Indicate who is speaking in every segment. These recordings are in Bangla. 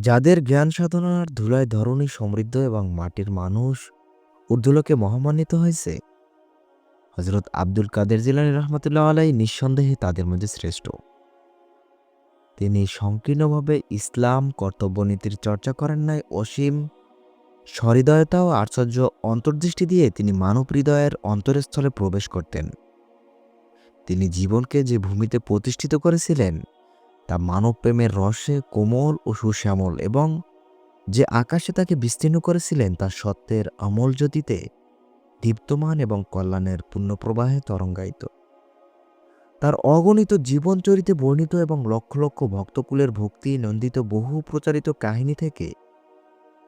Speaker 1: যাদের জ্ঞান সাধনার ধুলায় ধরণী সমৃদ্ধ এবং মাটির মানুষ ঊর্ধ্বলোকে মহামান্বিত হয়েছে। হজরত আব্দুল কাদের জিলানী রহমতুল্লাহ আলাই নিঃসন্দেহে তাদের মধ্যে শ্রেষ্ঠ। তিনি সংকীর্ণভাবে ইসলাম কর্তব্যনীতির চর্চা করেন নাই, অসীম সহৃদয়তা ও আশ্চর্য অন্তর্দৃষ্টি দিয়ে তিনি মানব হৃদয়ের অন্তরস্থলে প্রবেশ করতেন। তিনি জীবনকে যে ভূমিতে প্রতিষ্ঠিত করেছিলেন তা মানবপ্রেমের রসে কোমল ও সুশ্যামল এবং যে আকাশে তাকে বিস্তীর্ণ করেছিলেন তা সত্যের অমল জ্যোতিতে দীপ্তমান এবং কল্যাণের পুণ্যপ্রবাহে তরঙ্গায়িত। তার অগণিত জীবন জীবনচরিতে বর্ণিত এবং লক্ষ লক্ষ ভক্তকুলের ভক্তি নন্দিত বহু প্রচারিত কাহিনী থেকে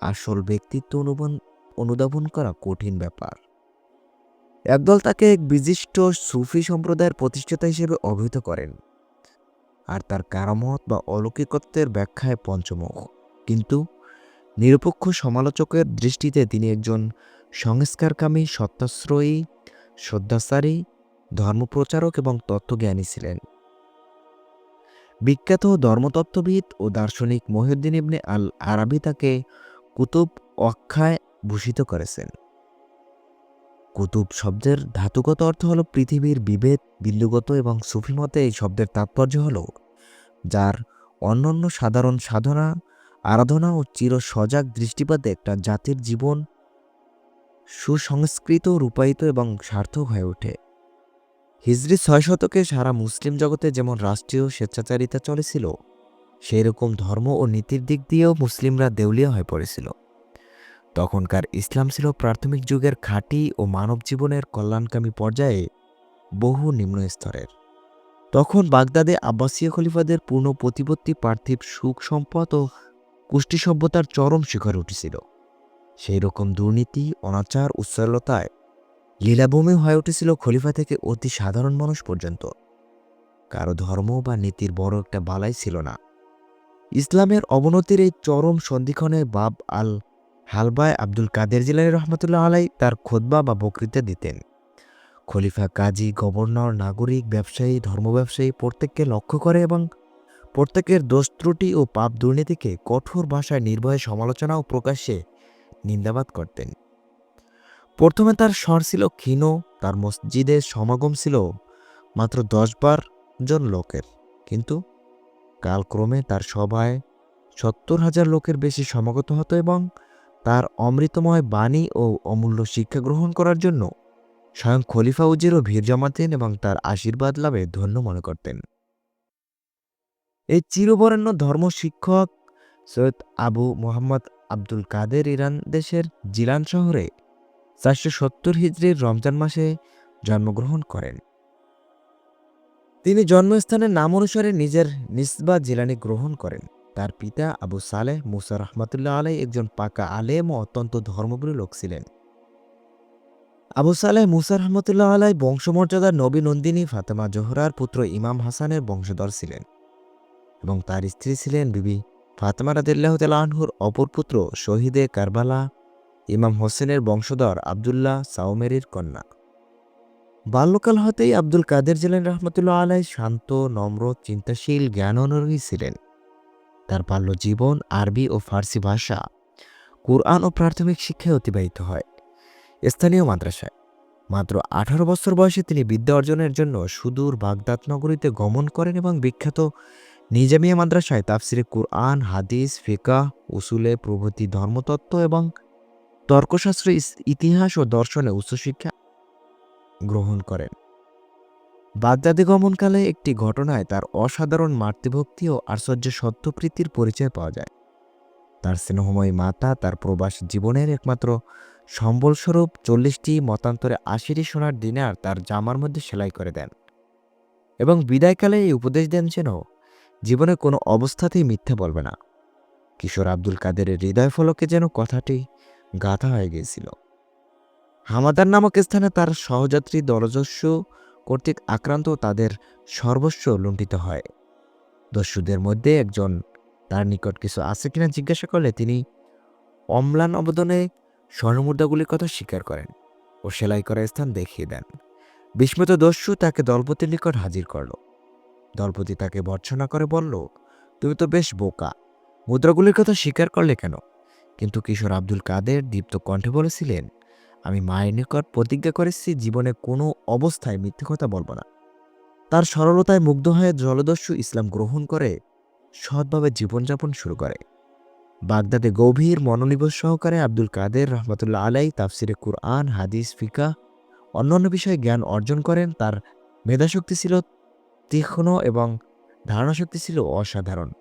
Speaker 1: আসল ব্যক্তিত্ব অনুমান অনুধাবন করা কঠিন ব্যাপার। একদল তাকে এক বিশিষ্ট সুফি সম্প্রদায়ের প্রতিষ্ঠাতা হিসেবে অভিহিত করেন। আর তার কারামত বা অলৌকিকত্বের ব্যাখ্যায় পঞ্চমুখ। কিন্তু নিরপেক্ষ সমালোচকের দৃষ্টিতে তিনি একজন সংস্কারকামী, সত্যাশ্রয়ী শ্রদ্ধাচারী ধর্মপ্রচারক এবং তত্ত্বজ্ঞানী ছিলেন। বিখ্যাত ধর্মতত্ত্ববিদ ও দার্শনিক মহিউদ্দিন ইবনে আল আরাবি তাকে কুতুব অক্ষায় ভূষিত করেছেন। কুতুব শব্দের ধাতুগত অর্থ হল পৃথিবীর বিভেদ বিন্দুগত এবং সুফিমতে এই শব্দের তাৎপর্য হল, যার অন্যান্য সাধারণ সাধনা, আরাধনা ও চির সজাগ দৃষ্টিপাতে একটা জাতির জীবন সুসংস্কৃত, রূপায়িত এবং সার্থক হয়ে ওঠে। হিজরি ছয় শতকে সারা মুসলিম জগতে যেমন রাষ্ট্রীয় স্বেচ্ছাচারিতা চলেছিল সেই রকম ধর্ম ও নীতির দিক দিয়েও মুসলিমরা দেউলিয়া হয়ে পড়েছিল। তখনকার ইসলাম ছিল প্রাথমিক যুগের খাঁটি ও মানব জীবনের কল্যাণকামী পর্যায়ে বহু নিম্ন স্তরের। তখন বাগদাদে আব্বাসীয় খলিফাদের পূর্ণ প্রতিপত্তি, পার্থিব সুখ সম্পদ ও কুষ্টি সভ্যতার চরম শিখরে উঠেছিল। সেই রকম দুর্নীতি, অনাচার, উচ্ছলতায় লীলাভূমি হয়ে উঠেছিল খলিফা থেকে অতি সাধারণ মানুষ পর্যন্ত। কারও ধর্ম বা নীতির বড় একটা বালাই ছিল না। ইসলামের অবনতির এই চরম সন্ধিক্ষণে বাব আল হালবায় আব্দুল কাদের জিলানি রহমতুল্লাহ আলাই তার খোদবা বা বক্তৃতা দিতেন। খলিফা, কাজী, গভর্নর, নাগরিক, ব্যবসায়ী ধর্ম ব্যবসায়ী প্রত্যেককে লক্ষ্য করে এবং প্রত্যেকের দোষ ত্রুটি ও পাপ দুর্নীতিকে কঠোর ভাষায় নির্ভয়ে সমালোচনা ও প্রকাশ্যে নিন্দাবাদ করতেন। প্রথমে তার স্বর ছিল ক্ষীণ, তার মসজিদে সমাগম ছিল মাত্র দশ বার জন লোকের। কিন্তু কালক্রমে তার সভায় সত্তর হাজার লোকের বেশি সমাগত হতো এবং তার অমৃতময় বাণী ও অমূল্য শিক্ষা গ্রহণ করার জন্য স্বয়ং খলিফা উজিরও ভিড় জমাতেন এবং তার আশীর্বাদ লাভে ধন্য মনে করতেন। এই চিরবরেণ্য ধর্ম শিক্ষক Syed Abu Mohammad Abdul Kader Iran দেশের জিলান শহরে চারশো সত্তর হিজড়ির রমজান মাসে জন্মগ্রহণ করেন। তিনি জন্মস্থানের নাম অনুসারে নিজের নিসবা জিলানি গ্রহণ করেন। তার পিতা আবু সালেহ মুসা রহমতুল্লাহ আলাই একজন পাকা আলেম ও অত্যন্ত ধর্মপ্রিয় লোক ছিলেন। আবু সালেহ মুসা রহমতুল্লাহ আলাই বংশমর্যাদার নবী নন্দিনী ফাতেমা জোহরার পুত্র ইমাম হাসানের বংশধর ছিলেন এবং তার স্ত্রী ছিলেন বিবি ফাতেমা রাদিল্লাহ তালাহুর অপর পুত্র শহীদে কারবালা ইমাম হোসেনের বংশধর আবদুল্লাহ সাউমেরির কন্যা। বাল্যকাল হতেই আব্দুল কাদের জেলেন রহমতুল্লাহ আলাই শান্ত, নম্র, চিন্তাশীল জ্ঞান অনুরাগী ছিলেন। তার বাল্য জীবন, আরবি ও ফার্সি ভাষা, কুরআন ও প্রাথমিক শিক্ষায় অতিবাহিত হয়। স্থানীয় মাদ্রাসায়। মাত্র আঠারো বছর বয়সে তিনি বিদ্যা অর্জনের জন্য সুদূর বাগদাদ নগরীতে গমন করেন এবং বিখ্যাত নিজামিয়া মাদ্রাসায় তাফসিরে কুরআন, হাদিস ফিকা উসুলে, প্রভৃতি ধর্মতত্ত্ব এবং তর্কশাস্ত্র ইতিহাস ও দর্শনে উচ্চশিক্ষা গ্রহণ করেন। বাগদাদে গমনকালে একটি ঘটনায় তার অসাধারণ মাতৃভক্তি ও আশ্চর্য সত্যপ্রীতির পরিচয় পাওয়া যায়। তার স্নেহময়ী মাতা, তার প্রবাস জীবনের একমাত্র সম্বলস্বরূপ চল্লিশটি মতান্তরে আশিটি সোনার দিনার তার জামার মধ্যে সেলাই করে দেন এবং বিদায়কালে এই উপদেশ দেন যেন জীবনে কোনো অবস্থাতেই মিথ্যা বলবে না। কিশোর আব্দুল কাদেরের হৃদয় ফলকে যেন কথাটি গাথা হয়ে গিয়েছিল। হামাদার নামক স্থানে তার সহযাত্রী, দলজস্য কর্তৃক আক্রান্ত তাদের সর্বস্ব লুণ্ঠিত হয়। দস্যুদের মধ্যে একজন, তার নিকট কিছু আছে কিনা জিজ্ঞাসা করলে তিনি অম্লান অবদানে স্বর্ণমুদ্রাগুলির কথা স্বীকার করেন ও সেলাই করা স্থান দেখিয়ে দেন। বিস্মিত দস্যু তাকে দলপতির নিকট হাজির করল। দলপতি তাকে ভর্ৎসনা করে বলল, তুমি তো বেশ বোকা, মুদ্রাগুলির কথা স্বীকার করলে কেন? কিন্তু কিশোর আব্দুল কাদের দীপ্ত কণ্ঠে বলেছিলেন আমি মায়ের নিকট প্রতিজ্ঞা করেছি জীবনে কোনো অবস্থায় মিথ্যে কথা বলব না। তার সরলতায় মুগ্ধ হয়ে জলদস্যু ইসলাম গ্রহণ করে সৎভাবে জীবনযাপন শুরু করে। বাগদাদে গভীর মনোনিবেশ সহকারে আব্দুল কাদের রহমতুল্লাহ আলাই তাফসিরে কুরআন, হাদিস ফিকা অন্যান্য বিষয়ে জ্ঞান অর্জন করেন। তার মেধাশক্তি ছিল তীক্ষ্ণ এবং ধারণাশক্তি ছিল অসাধারণ।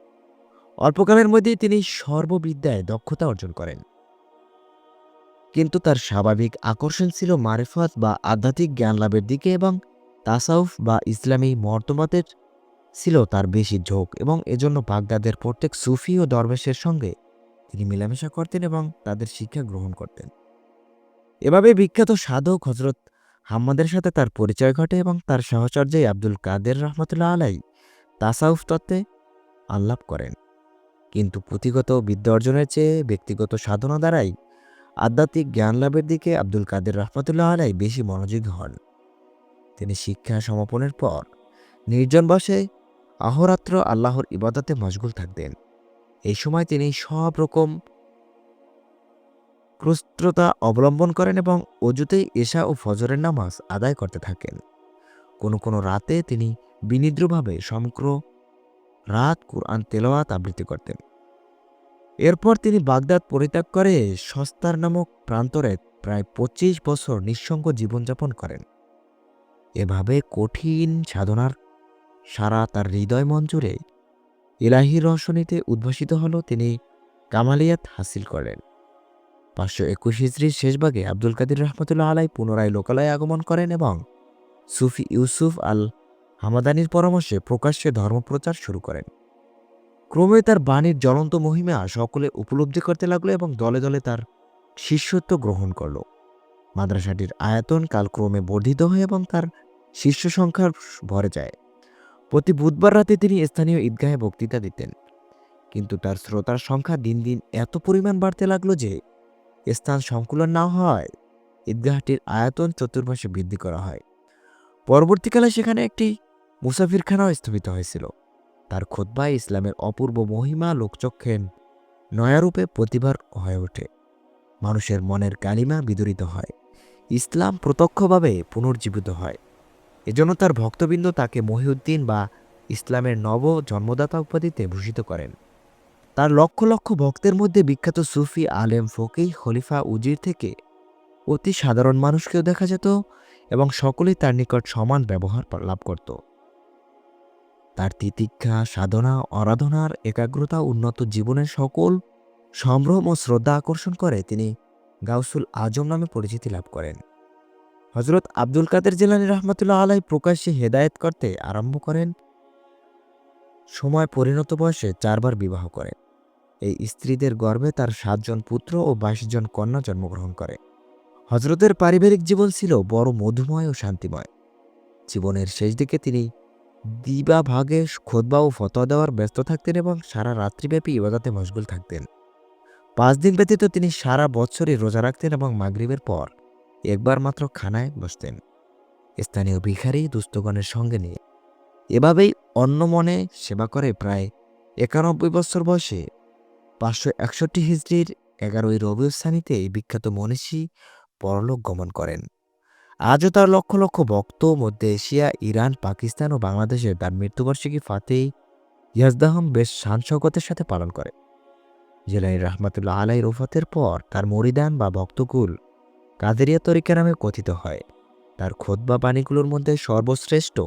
Speaker 1: অল্পকালের মধ্যেই তিনি সর্ববিদ্যায় দক্ষতা অর্জন করেন। কিন্তু তার স্বাভাবিক আকর্ষণ ছিল মারেফত বা আধ্যাত্মিক জ্ঞান লাভের দিকে এবং তাসাউফ বা ইসলামী মর্তমতের ছিল তার বেশি ঝোঁক এবং এজন্য বাগদাদের প্রত্যেক সুফি ও দরবেশের সঙ্গে তিনি মেলামেশা করতেন এবং তাদের শিক্ষা গ্রহণ করতেন। এভাবে বিখ্যাত সাধক হজরত হাম্মাদের সাথে তার পরিচয় ঘটে এবং তার সহচর্যে আব্দুল কাদের রহমতুল্লাহ আলাই তাসাউফ তত্ত্বে আল্লাপ করেন। কিন্তু পুঁথিগত বিদ্যা অর্জনের চেয়ে ব্যক্তিগত সাধনা দ্বারাই আধ্যাত্মিক জ্ঞান লাভের দিকে আব্দুল কাদের রহমতুল্লাহ আলাই বেশি মনোযোগী হন। তিনি শিক্ষা সমাপনের পর নির্জন বসে অহরাত্র আল্লাহর ইবাদতে মশগুল থাকতেন। এই সময় তিনি সব রকম ক্রুস্ত্রতা অবলম্বন করেন এবং অজুতেই এশা ও ফজরের নামাজ আদায় করতে থাকেন। কোনো কোনো রাতে তিনি বিনিদ্রভাবে সমগ্র রাত কুরআন তেলাওয়াত আবৃত্তি করতেন। এরপর তিনি বাগদাদ পরিত্যাগ করে সস্তার নামক প্রান্তরে প্রায় পঁচিশ বছর নিঃসঙ্গ জীবনযাপন করেন। এভাবে কঠিন সাধনার সারা তার হৃদয় মঞ্জুরে ইলাহি রহস্যনীতে উদ্ভাসিত হল তিনি কামালিয়াত হাসিল করেন পাঁচশো একুশ হিজড়ির শেষভাগে আব্দুল কাদির রহমতুল্লাহ আলাই পুনরায় লোকালয়ে আগমন করেন এবং সুফি ইউসুফ আল হামাদানির পরামর্শে প্রকাশ্যে ধর্মপ্রচার শুরু করেন। ক্রমে তার বাণীর জ্বলন্ত মহিমা সকলে উপলব্ধি করতে লাগল এবং দলে দলে তার শিষ্যত্ব গ্রহণ করল। মাদ্রাসাটির আয়তন কালক্রমে বর্ধিত হয় এবং তার শিষ্য সংখ্যা ভরে যায়। প্রতি বুধবার রাতে তিনি স্থানীয় ঈদগাহে বক্তৃতা দিতেন। কিন্তু তার শ্রোতার সংখ্যা দিন দিন এত পরিমাণ বাড়তে লাগল যে, স্থান সংকুলন না হয় ঈদগাহটির আয়তন চতুর্মাসে বৃদ্ধি করা হয়। পরবর্তীকালে সেখানে একটি মুসাফিরখানাও স্থাপিত হয়েছিল। তার খোদ্বায় ইসলামের অপূর্ব মহিমা লোকচক্ষেন নয়ারূপে প্রতিবার হয়ে ওঠে। মানুষের মনের কালিমা বিদরিত হয়। ইসলাম প্রত্যক্ষভাবে পুনর্জীবিত হয়। এজন্য তার ভক্তবৃন্দ তাকে মহিউদ্দিন বা ইসলামের নব জন্মদাতা উপাধিতে ভূষিত করেন। তার লক্ষ লক্ষ ভক্তের মধ্যে বিখ্যাত সুফি আলেম ফকি খলিফা উজির থেকে অতি সাধারণ মানুষকেও দেখা যেত এবং সকলেই তার নিকট সমান ব্যবহার লাভ করত। তার তিতিক্ষা, সাধনা, আরাধনার একাগ্রতা উন্নত জীবনের সকল সম্ভ্রম ও শ্রদ্ধা আকর্ষণ করে তিনি গাউসুল আজম নামে পরিচিতি লাভ করেন। হজরত আব্দুল কাদের জেলানি রহমতুল্লাহ আলাই প্রকাশ্যে হেদায়েত করতে আরম্ভ করেন। সময় পরিণত বয়সে চারবার বিবাহ করেন। এই স্ত্রীদের গর্ভে তার সাতজন পুত্র ও বাইশ জন কন্যা জন্মগ্রহণ করে। হজরতের পারিবারিক জীবন ছিল বড় মধুময় ও শান্তিময়। জীবনের শেষ দিকে তিনি দিবা ভাগে খোদবা ও ফতোয়া দেওয়ার ব্যস্ত থাকতেন এবং সারা রাত্রিব্যাপী ইবাদাতে মশগুল থাকতেন। পাঁচ দিন ব্যতীত তিনি সারা বছরই রোজা রাখতেন এবং মাগরিবের পর একবার মাত্র খানায় বসতেন। স্থানীয় ভিখারি দুস্থগণের সঙ্গে নিয়ে। এভাবেই অন্য মনে সেবা করে প্রায় একানব্বই বছর বয়সে পাঁচশো একষট্টি হিজড়ির এগারোই রবিউস্থানিতে এই বিখ্যাত মনীষী পরলোক গমন করেন। আজও তার লক্ষ লক্ষ ভক্ত মধ্য এশিয়া, ইরান, পাকিস্তান ও বাংলাদেশে তার মৃত্যুবার্ষিকী ফাতেই ইয়াজদাহম বেশ শানশকতের সাথে পালন করে। জেলাই রহমাতুল্লাহ আলাই রুফাতের পর তার মরিদান বা ভক্তকুল কাদেরিয়া তরিকা নামে কথিত হয়। তার খোদবা বাণীগুলোর মধ্যে সর্বশ্রেষ্ঠ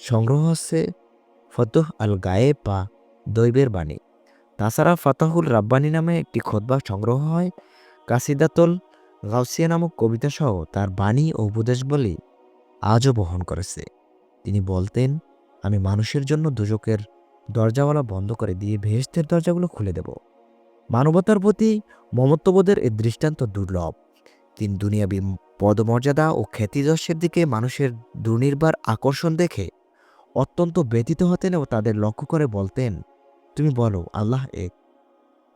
Speaker 1: সংগ্রহ হচ্ছে ফতুহ আল গায়েব বা দৈবের বাণী। তাছাড়া ফাতাহুল রাব্বানি নামে একটি খোদবা সংগ্রহ হয় কাসিদাতুল গাউসিয়া নামক কবিতাসহ তার বাণী ও উপদেশবলী আজও বহন করেছে। তিনি বলতেন, আমি মানুষের জন্য দুজকের দরজাওয়ালা বন্ধ করে দিয়ে ভেস্তের দরজাগুলো খুলে দেব। মানবতার প্রতি মমত্ববোধের এ দৃষ্টান্ত দুর্লভ। তিনি দুনিয়াবী পদমর্যাদা ও খ্যাতিযশের দিকে মানুষের দুর্নির্বার আকর্ষণ দেখে অত্যন্ত ব্যতীত হতেন ও তাদের লক্ষ্য করে বলতেন, তুমি বলো, আল্লাহ এক।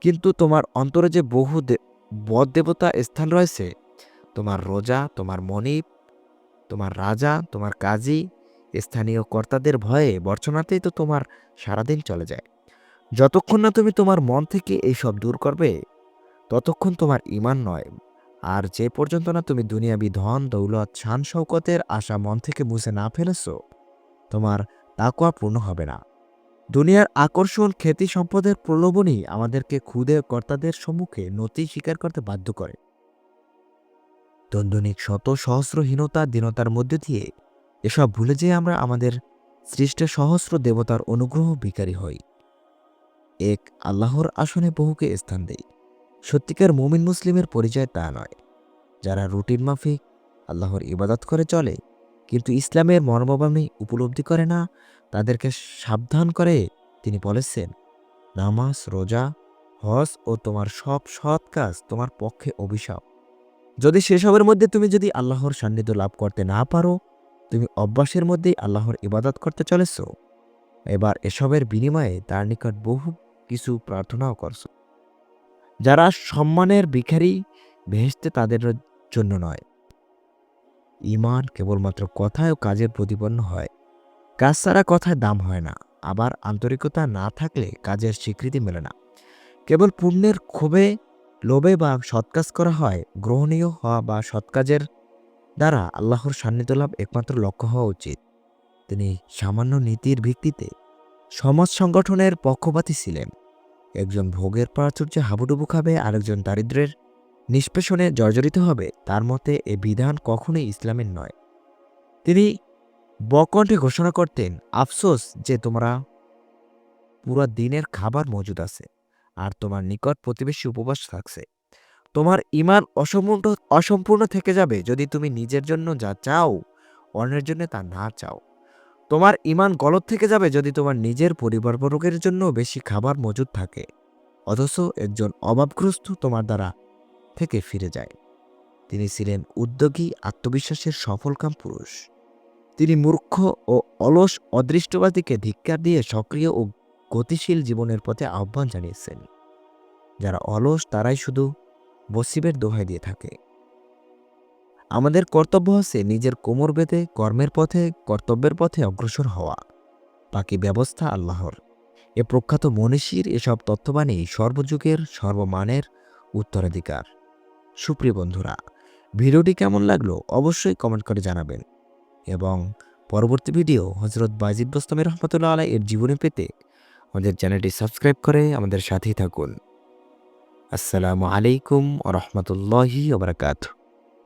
Speaker 1: কিন্তু তোমার অন্তরে যে বহু বদ দেবতা স্থান রয়েছে। তোমার রোজা, তোমার মনিব, তোমার রাজা, তোমার কাজী, স্থানীয় কর্তাদের ভয়ে বর্চনাতেই তো তোমার সারাদিন চলে যায়। যতক্ষণ না তুমি তোমার মন থেকে এইসব দূর করবে, ততক্ষণ তোমার ইমান নয়। আর যে পর্যন্ত না তুমি দুনিয়াবি ধন, দৌলত শান শৌকতের আশা মন থেকে মুছে না ফেলেছ, তোমার তাকোয়া পূর্ণ হবে না। দুনিয়ার আকর্ষণ, খ্যাতি সম্পদের প্রলোভনই আমাদেরকে ক্ষুদে কর্তাদের সম্মুখে নতি স্বীকার করতে বাধ্য করে। দন্দনিক শত সহস্রহীনতা দীনতার মধ্যে দিয়ে এসব ভুলে যেয়ে আমরা আমাদের সৃষ্ট সহস্র দেবতার অনুগ্রহ ভিকারী হই। এক আল্লাহর আসনে বহুকে স্থান দেই। সত্যিকার মুমিন মুসলিমের পরিচয় তা নয়। যারা রুটিন মাফিক, আল্লাহর ইবাদত করে চলে, কিন্তু ইসলামের মর্মবামী উপলব্ধি করে না তাদেরকে সাবধান করে তিনি বলেছেন, নামাজ, রোজা, হজ ও তোমার সব সৎ কাজ তোমার পক্ষে অভিশাপ। যদি সেসবের মধ্যে তুমি যদি আল্লাহর সান্নিধ্য লাভ করতে না পারো, তুমি অভ্যাসের মধ্যেই আল্লাহর ইবাদত করতে চলেছ। এবার এসবের বিনিময়ে তার নিকট বহু কিছু প্রার্থনাও করছ। যারা সম্মানের ভিখারি ভেসতে তাদের জন্য নয়। ইমান কেবলমাত্র কথায় ও কাজের প্রতিপন্ন হয়। কাজ ছাড়া কথায় দাম হয় না, আবার আন্তরিকতা না থাকলে কাজের স্বীকৃতি মেলে না। কেবল পুণ্যের ক্ষোভে, লোভে বা সৎকাজ করা হয়, গ্রহণীয় হওয়া বা সৎকাজের দ্বারা আল্লাহর সান্নিধ্য লাভ একমাত্র লক্ষ্য হওয়া উচিত। তিনি সামান্য নীতির ভিত্তিতে সমাজ সংগঠনের পক্ষপাতী ছিলেন। একজন ভোগের প্রাচুর্যে হাবুডুবু খাবে, আরেকজন দারিদ্রের নিষ্পেষণে জর্জরিত হবে, তার মতে এ বিধান কখনোই ইসলামের নয়। তিনি বকণ্ঠে ঘোষণা করতেন, আফসোস যে তোমরা পুরো দিনের খাবার মজুদ আছে আর তোমার নিকট প্রতিবেশী উপবাস থাকছে। তোমার ইমান অসম্পূর্ণ অসম্পূর্ণ থেকে যাবে যদি তুমি নিজের জন্য যা চাও, অন্যের জন্য তা না চাও। তোমার ইমান গলত থেকে যাবে যদি তোমার নিজের পরিবারবর্গের জন্য বেশি খাবার মজুদ থাকে। অথচ একজন অভাবগ্রস্ত তোমার দ্বারা থেকে ফিরে যায়। তিনি ছিলেন উদ্যোগী, আত্মবিশ্বাসের সফলকাম পুরুষ। তিনি মূর্খ ও অলস অদৃষ্টবাদীকে ধিক্কার দিয়ে সক্রিয় ও গতিশীল জীবনের পথে আহ্বান জানিয়েছেন। যারা অলস, তারাই শুধু বসিবের দোহাই দিয়ে থাকে। আমাদের কর্তব্য হচ্ছে নিজের কোমর বেঁধে কর্মের পথে, কর্তব্যের পথে অগ্রসর হওয়া। বাকি ব্যবস্থা আল্লাহর। এ প্রখ্যাত মনীষীর এসব তত্ত্ববাণী সর্বযুগের, সর্বমানের উত্তরাধিকার। সুপ্রিয় বন্ধুরা, ভিডিওটি কেমন লাগল অবশ্যই কমেন্ট করে জানাবেন। এবং পরবর্তী ভিডিও হজরত বাজিদ বস্তমের রহমতুল্লাহ আলাই এর জীবনে পেতে আমাদের চ্যানেলটি সাবস্ক্রাইব করে আমাদের সাথেই থাকুন। আসসালামু আলাইকুম ও রহমতুল্লাহি ওবরাকাতু